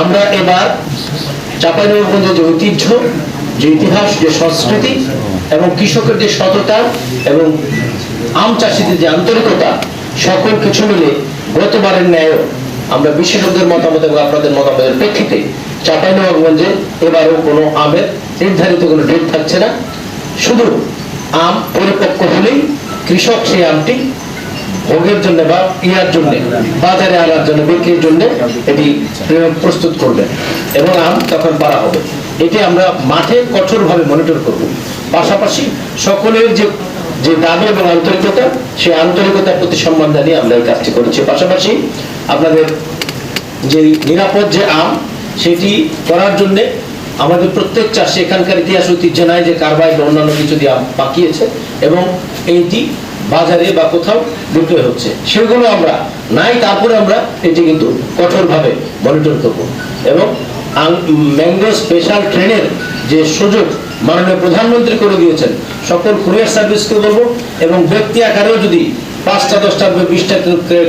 আমরা এবার চাঁপাইনবাবগঞ্জের যে ঐতিহ্য, যে ইতিহাস, যে সংস্কৃতি এবং কৃষকের যে সততা এবং আম চাষিদের যে আন্তরিকতা, সকল কিছু মিলে গতবারের ন্যায় আমরা বিশেষজ্ঞদের মতামত এবং আপনাদের মতামতের প্রেক্ষিতে চাঁপাইনবাবগঞ্জে এবারও কোনো আমের নির্ধারিত কোনো ডেট থাকছে না। শুধু আম পরিপক্ক হলেই কৃষক সেই আমটি ভোগের জন্য বা ইয়ার জন্য, বাজারে আনার জন্য, বিক্রির জন্য এটি প্রস্তুত করবেন এবং আম তখন পারা হবে। এটি আমরা মাঠে কঠোরভাবে মনিটর করব। পাশাপাশি সকলের যে যে দাবি এবং আন্তরিকতা, সেই আন্তরিকতার প্রতি সম্মান জানিয়ে আমরা এই কাজটি করেছি। পাশাপাশি আপনাদের যে নিরাপদ যে আম, সেটি করার জন্যে আমাদের প্রত্যেক চাষি এখানকার ইতিহাস ঐতিহ্য নাই যে কারবাই বা অন্যান্য কিছু দিয়ে আম পাকিয়েছে এবং এইটি বাজারে বা কোথাও বিক্রয় হচ্ছে। সেগুলো আমরা নাই, তারপরে আমরা এটি কিন্তু কঠোরভাবে মনিটর করব। এবং ম্যাঙ্গো স্পেশাল ট্রেনের যে সুযোগ মাননীয় প্রধানমন্ত্রী করে দিয়েছেন, সকল কুরিয়ার সার্ভিসকে বলব এবং ব্যক্তি আকারেও যদি পাঁচটা, দশটা বিশটা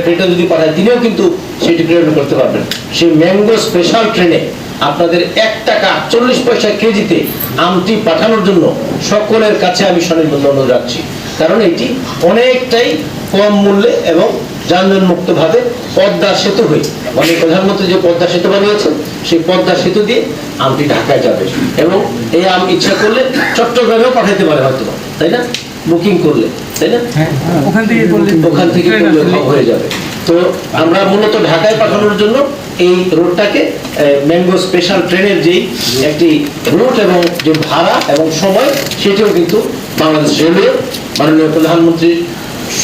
ক্রেটে যদি পাঠায়, তিনিও কিন্তু সেটি প্রেরণ করতে পারবেন। সেই ম্যাঙ্গো স্পেশাল ট্রেনে আপনাদের এক টাকা চল্লিশ পয়সা কেজিতে আমটি পাঠানোর জন্য সকলের কাছে আমি স্বনির্বন্ধ অনুরোধ রাখছি। কারণ এটি অনেকটাই কম মূল্যে এবং যানজট মুক্ত ভাবে পদ্মা সেতু হয়ে মানে প্রধানমন্ত্রী যে পদ্মা সেতু বানিয়েছেন সেই পদ্মা সেতু দিয়ে আমটি ঢাকায় যাবে। এবং এই আম ইচ্ছা করলে চট্টগ্রামেও পাঠাইতে পারে হয়তো তাই না? বুকিং করলে তাই না? ওখান থেকে করলে ওখান থেকে করলে আসলে- হয়ে যাবে। তো আমরা মূলত ঢাকায় পাঠানোর জন্য এই রোডটাকে ম্যাঙ্গো স্পেশাল ট্রেনের যেই একটি রুট এবং যে ভাড়া এবং সময় সেটিও কিন্তু বাংলাদেশ রেলওয়ে মাননীয় প্রধানমন্ত্রী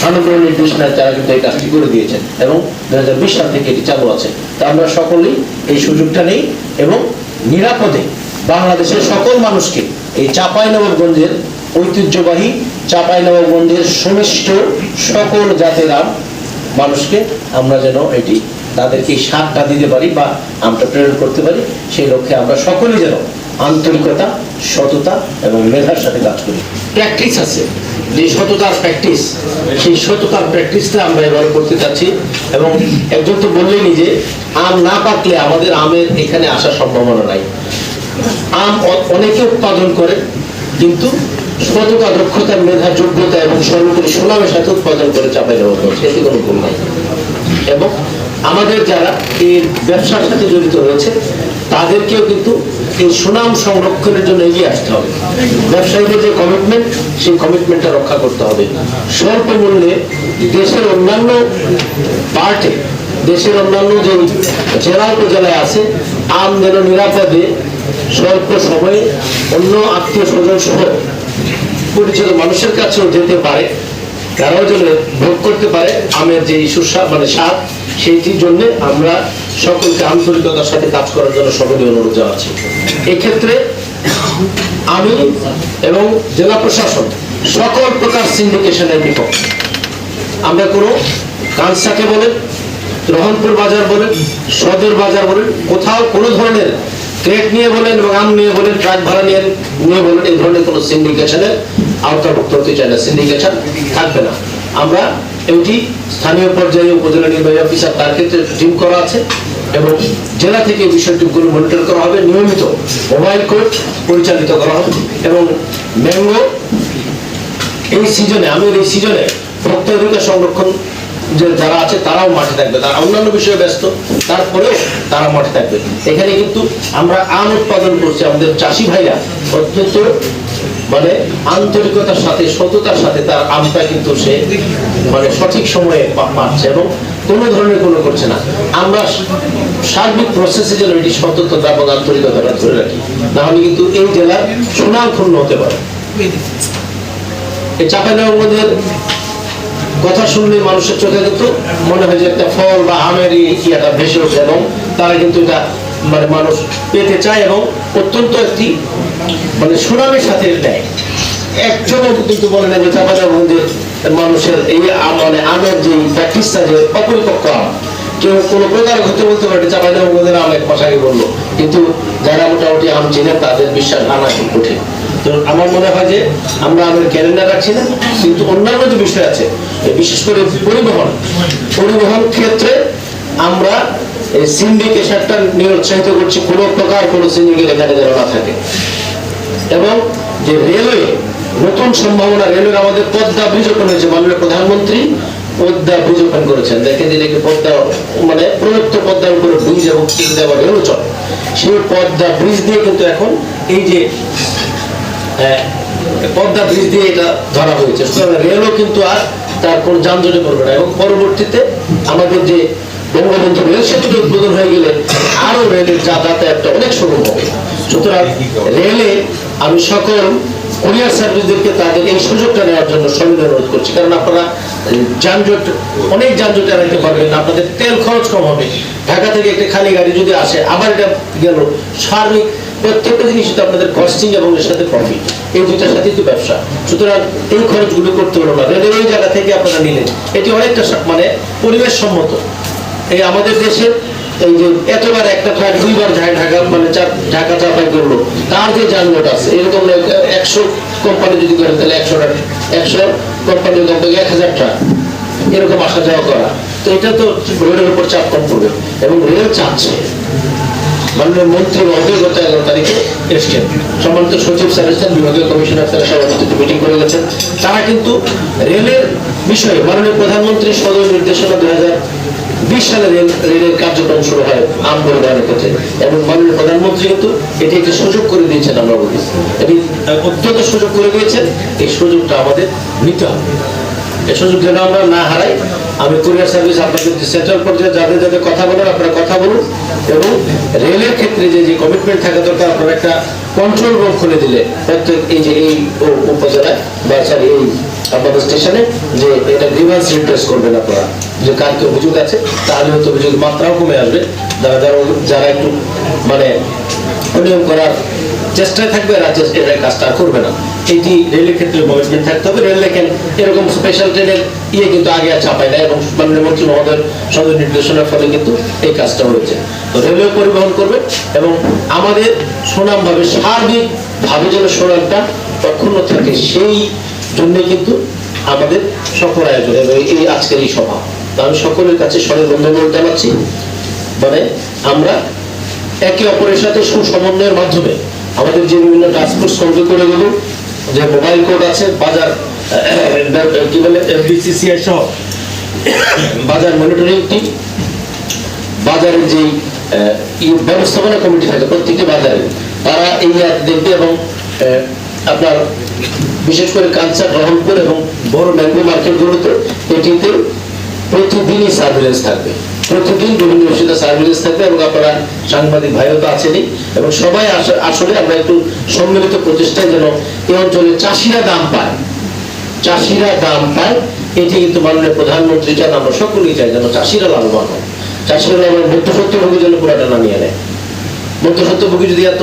সানুগ্রহ নির্দেশনায় তারা কিন্তু এই কাজটি করে দিয়েছেন এবং দু সাল থেকে এটি চালু আছে। তা আমরা সকলেই এই সুযোগটা নেই এবং নিরাপদে বাংলাদেশের সকল মানুষকে এই চাঁপাইনবাবগঞ্জের ঐতিহ্যবাহী চাঁপাইনবাবগঞ্জের সুমিষ্ট সকল জাতের মানুষকে আমরা যেন এটি তাদেরকে স্বাদটা দিতে পারি বা আমরা প্রেরণ করতে পারি, সেই লক্ষ্যে আমরা সকলেই যেন আন্তরিকতা, সততা এবং মেধার সাথে কাজ করি। প্র্যাকটিস আছে। যে সততার প্র্যাকটিস সেই সততার প্র্যাকটিসটা আমরা এবার করতে চাচ্ছি এবং একজন তো বললেনই যে, আম না পাকলে আমাদের আমের এখানে আসার সম্ভাবনা নাই। আম অনেকে উৎপাদন করে, কিন্তু সততা, দক্ষতা, মেধা, যোগ্যতা এবং সর্বোপরি সুনামের সাথে উৎপাদন করে চাপাই দেওয়া হচ্ছে। এতে কোনো ভুল নাই। এবং আমাদের যারা এই ব্যবসার সাথে জড়িত রয়েছে, তাদেরকেও কিন্তু এই সুনাম সংরক্ষণের জন্য এগিয়ে আসতে হবে। ব্যবসায়ীদের যে কমিটমেন্ট সেই কমিটমেন্টটা রক্ষা করতে হবে। স্বল্প মূল্যে দেশের অন্যান্য পার্টে, দেশের অন্যান্য যে জেলা উপজেলায় আছে, আম যেন নিরাপদে স্বল্প সময়ে অন্য আত্মীয় স্বজন সহ পরিচিত মানুষের কাছেও যেতে পারে, তারাও যেন ভোগ করতে পারে আমের যে সুস্বাদ মানে স্বাদ, সেইটির জন্য আমরা সকলকে আন্তরিকতার সাথে কাজ করার জন্য সকলেই অনুরোধ জানাচ্ছি। এক্ষেত্রে আমি এবং জেলা প্রশাসন সকল প্রকার সিন্ডিকেশনের বিপক্ষে। আমরা কোনো কানসাকে বলেন, রহনপুর বাজার বলেন, সদর বাজার বলেন, কোথাও কোনো ধরনের ক্রেট নিয়ে বলেন এবং আম নিয়ে বলেন, ট্রাক ভাড়া নিয়ে নিয়ে বলেন, এই ধরনের কোনো সিন্ডিকেশনের আওতাভুক্ত হতে চায় না। সিন্ডিকেশন থাকবে না। আমরা এটি স্থানীয় পর্যায়ে উপজেলা নির্বাহী অফিসার তার ক্ষেত্রে টিম করা আছে। এবং জেলা থেকে এই বিষয়টিগুলো মনিটর করা হবে, নিয়মিত মোবাইল কোর্ট পরিচালিত করা হবে এবং ম্যাঙ্গো এই সিজনে আমের এই সিজনে ভোক্তা অধিকার সংরক্ষণ যে যারা আছে, তারাও মাঠে থাকবে। তারা অন্যান্য বিষয়ে ব্যস্ত, তারপরেও তারা মাঠে থাকবে। এখানে কিন্তু আমরা আম উৎপাদন করছি। আমাদের চাষি ভাইরা অত্যন্ত মানে আন্তরিকতার সাথে, সততার সাথে তার আমটা কিন্তু সে মানে সঠিক সময়ে পাচ্ছে এবং কোনো ধরনের কোনো করছে না। আমরা সার্বিক প্রসেসে যেন এটি সততা এবং আন্তরিকতাটা ধরে রাখি। নাহলে কিন্তু এই সুনাম ক্ষুণ্ণ হতে পারে। এই চাঁপাইনবাবগঞ্জের কথা শুনলে মানুষের চোখে কিন্তু মনে হয় যে একটা ফল বা আমেরই কি একটা ভেসে ওঠে এবং তারা কিন্তু এটা মানে মানুষ পেতে চায় এবং অত্যন্ত একটি মানে সুনামের সাথে দেয় একজনও কিন্তু বলে না যে চাঁপাইনবাবগঞ্জের মানুষের এই মানে আমের যে প্র্যাকটিসটা যে অপরিপক্ক আম। কেউ কোনো প্রকার বলতে পারে কিন্তু যারা মোটামুটি আম চিনে, তাদের বিশ্বাস আনা খুব কঠিন। তো আমার মনে হয় যে আমরা আমাদের ক্যালেন্ডার রাখছি না, কিন্তু অন্যান্য যে বিষয় আছে বিশেষ করে পরিবহন পরিবহন ক্ষেত্রে আমরা সিন্ডিকেশনটা নিরুৎসাহিত করছি, কোনো প্রকার কোনো সিন্ডিকেট এখানে যেন না থাকে। এবং যে রেলওয়ে, নতুন সম্ভাবনা রেলওয়ে আমাদের পদ্মা ব্রিজ হয়েছে মাননীয় প্রধানমন্ত্রী পদ্মা ওপেন করেছেন। দেখেন যে দেখে পদ্মা মানে প্রযুক্ত পদ্মার উপরে ব্রিজ এবং টিক দেওয়া রেলও চলে সেই পদ্মা ব্রিজ দিয়ে কিন্তু এখন এই যে পদ্মা ব্রিজ দিয়ে এটা ধরা হয়েছে। সুতরাং রেলও কিন্তু আর তার কোনো যানজটে পড়বে না। এবং পরবর্তীতে আমাদের যে বঙ্গবন্ধু রেল সেতুটি উদ্বোধন হয়ে গেলে আরও রেলের যাতায়াতটা অনেক সুগম হবে। সুতরাং রেলে আমি সকল কুরিয়ার সার্ভিসদেরকে তাদের এই সুযোগটা নেওয়ার জন্য সবিনয় অনুরোধ করছি। কারণ আপনারা যানজট, অনেক যানজট এড়াইতে পারবেন আপনাদের তেল খরচ কম হবে। ঢাকা থেকে একটা খালি গাড়ি যদি আসে, আবার এটা গেল। সার্বিক প্রত্যেকটা জিনিস তো আপনাদের কস্টিং এবং এর সাথে প্রফিট এই দুইটার সাথেই তো ব্যবসা। সুতরাং এই খরচগুলো করতে হলো না। রেলের ওই জায়গা থেকে আপনারা নিলেন, এটি অনেকটা মানে পরিবেশ সম্মত এই আমাদের দেশের এই যে এতবার একটা ট্রাক দুইবার ঢাকা মানে ঢাকা চাপাই করল, তার যে যানজট আছে, এরকম একশো কোম্পানি যদি করে, তাহলে একশো টাকা একশো কোম্পানি এরকম আসা যাওয়া করা। তো এটা তো রেলের উপর চাপ কম পড়বে। এবং রেল মাননীয় মন্ত্রী এগারো তারিখে এসছেন। সম্মানিত সচিব স্যার এসছেন, বিভাগীয় কমিশনার মিটিং করে গেছেন। তারা কিন্তু রেলের বিষয়ে মাননীয় প্রধানমন্ত্রীর সদর নির্দেশনা দুই হাজার বিশ সালে রেল, রেলের কার্যক্রম শুরু হয় আম পরিবহনের ক্ষেত্রে। এবং মাননীয় প্রধানমন্ত্রী কিন্তু এটি একটি সুযোগ করে দিয়েছেন আমরা বলি এটি অত্যন্ত সুযোগ করে দিয়েছেন। এই সুযোগটা আমাদের নিতে হবে। এই সুযোগ যেন আমরা না হারাই, আমি কুরিয়ার সার্ভিস আপনাদের সেন্ট্রাল পর্যায়ে যাদের যাদের কথা বলার, আপনারা কথা বলুন। এবং রেলের ক্ষেত্রে যে যে কমিটমেন্ট থাকা দরকার, আপনারা একটা কন্ট্রোল রুম খুলে দিলে প্রত্যেক এই যে, এই উপজেলায় বা এই আপনাদের স্টেশনে যে এটা গ্রিভান্স রিপ্লেস করবেন আপনারা। যে কার কি অভিযোগ আছে, তাহলে হয়তো অভিযোগের মাত্রাও কমে আসবে। যারা যারা যারা একটু মানে অনিয়ম করার চেষ্টায় থাকবে রাজ্য এরা কাজটা করবে না। এটি রেলের ক্ষেত্রে কমিটমেন্ট থাকতে হবে। রেল দেখেন এরকম স্পেশাল ট্রেনের ইয়ে কিন্তু আগে আর ছাপায় না এবং মাননীয় মন্ত্রী মহোদয়ের সঙ্গে নির্দেশনার ফলে কিন্তু এই কাজটা হয়েছে। তো রেলওয়ে পরিবহন করবে এবং আমাদের সুনামভাবে সার্বিকভাবে যেন সুনামটা অক্ষুণ্ণ থাকে, সেই জন্যে কিন্তু আমাদের সকল আয়োজন এবং এই আজকের এই সভা। আমি সকলের কাছে সবাই বন্ধুবান্ধব জানাচ্ছি মানে আমরা একে অপরের সাথে সুসমন্বয়ের মাধ্যমে আমাদের যে বিভিন্ন টাস্কফোর্স কমিটি করে গেল, যে মোবাইল কোড আছে, বাজার, কি বলে বিসিসিআই সহ, বাজার মনিটরিং টিম বাজারের যে ব্যবস্থাপনা কমিটি থাকে প্রত্যেকটি বাজারে, তারা এই দেখবে এবং আপনার বিশেষ করে কালচার রহনপুর এবং বড় ম্যাঙ্গো মার্কেটগুলোতে এটিতে প্রতিদিনই সার্ভিলেন্স থাকবে। প্রতিদিন বিভিন্ন বিষয়ে সার্ভিলেন্স থাকবে এবং আপনারা সাংবাদিক ভাইও তো আছেনই এবং সবাই আসলে আমরা একটু সম্মিলিত প্রচেষ্টায় যেন এই অঞ্চলে চাষিরা দাম পায়। চাষিরা দাম পায়, এটি কিন্তু মাননীয় প্রধানমন্ত্রী চান, আমরা সকলেই চাই যেন চাষিরা লাভবান হয় চাষিরা লাভবান মধ্যসত্যভোগী যেন পুরাটা না নিয়ে। মধ্যসত্যভোগী যদি এত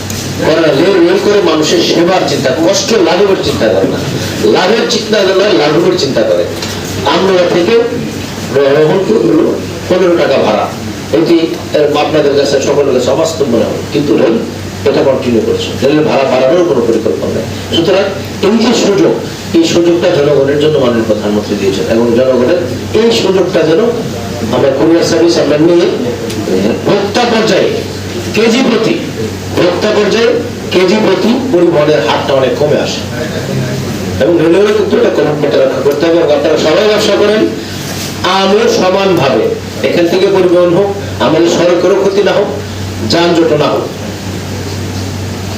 করে মানুষের সেবার চিন্তা, কষ্ট, লাঘবের চিন্তা করে না। লাভের চিন্তা করে লাঘবের চিন্তা করে। আমরা থেকে পনেরো টাকা ভাড়া। এটি আপনাদের কাছে সকলের কাছে অবাস্তব মনে হয়। কিন্তু রেল এটা কন্টিনিউ করছে। রেলের ভাড়া বাড়ানোর কোনো পরিকল্পনা নেই। সুতরাং এই যে সুযোগ, এই সুযোগটা জনগণের জন্য মাননীয় প্রধানমন্ত্রী দিয়েছেন এবং জনগণের এই সুযোগটা যেন আমরা কুরিয়ার সার্ভিস আমরা নিয়ে ভোক্তা পর্যায়ে কেজি প্রতি ভোক্তা পর্যায়ে কেজি প্রতি পরিবহনের হারটা অনেক কমে আসে। এবং রেলওয়ে কিন্তু এটা কমিটমেন্ট রক্ষা করতে হবে এবং আপনারা সবাই ব্যবসা করেন আমিও সমানভাবে এখান থেকে পরিবহন হোক আমাদের সড়কেরও ক্ষতি না হোক যানজট না হোক।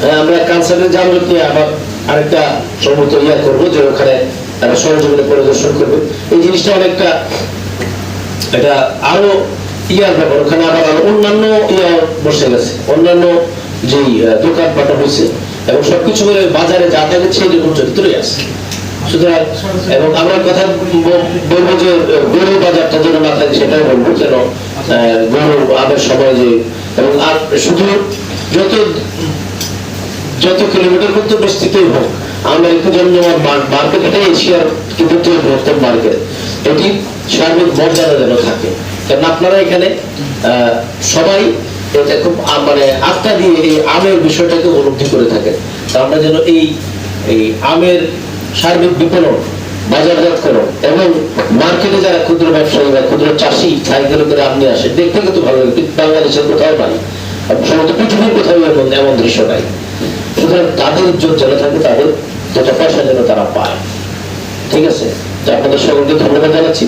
হ্যাঁ, আমরা কানসারের যানজট নিয়ে আবার আরেকটা সমত ইয়া করব যে ওখানে তারা সরজমিনে পরিদর্শন করবে। এই জিনিসটা অনেকটা এটা আরও ইয়ার ব্যাপার, ওখানে আবার অন্যান্য ইয়া বসে গেছে, অন্যান্য যে দোকান পাটা হয়েছে, এবং সবকিছু মিলে বাজারে যা থাকে সেই রকম চরিত্রই আছে। সুতরাং, এবং আমরা কথা বলব যে গরু বাজারটা যেন না থাকে সেটাই বলব, যেন গরু আমের সময় যে, এবং আর শুধু যত যত কিলোমিটার পর্যন্ত বিস্তৃতই হোক আমেরিকা জন্য মার্কেট এটা এশিয়ার কিন্তু বৃহত্তম মার্কেট, এটি সার্বিক মর্যাদা যেন থাকে। কারণ আপনারা এখানে সবাই এটা খুব মানে আত্মা দিয়ে এই আমের বিষয়টাকে উপলব্ধি করে থাকেন। তা আমরা যেন এই এই আমের সার্বিক বিপণন, বাজারজাতকরণ এবং মার্কেটে যারা ক্ষুদ্র ব্যবসায়ী বা ক্ষুদ্র চাষি, সাইকেল করে আম নিয়ে আসে, দেখতে কিন্তু ভালো লাগে বাংলাদেশের কোথাও নাই। সমস্ত পৃথিবীর কোথাও এমন এমন দৃশ্য নাই। সুতরাং তাদের ইজ্জত যেন থাকে, তাদের যত পয়সা যেন তারা পায়। ঠিক আছে? আপনাদের সকলকে ধন্যবাদ জানাচ্ছি।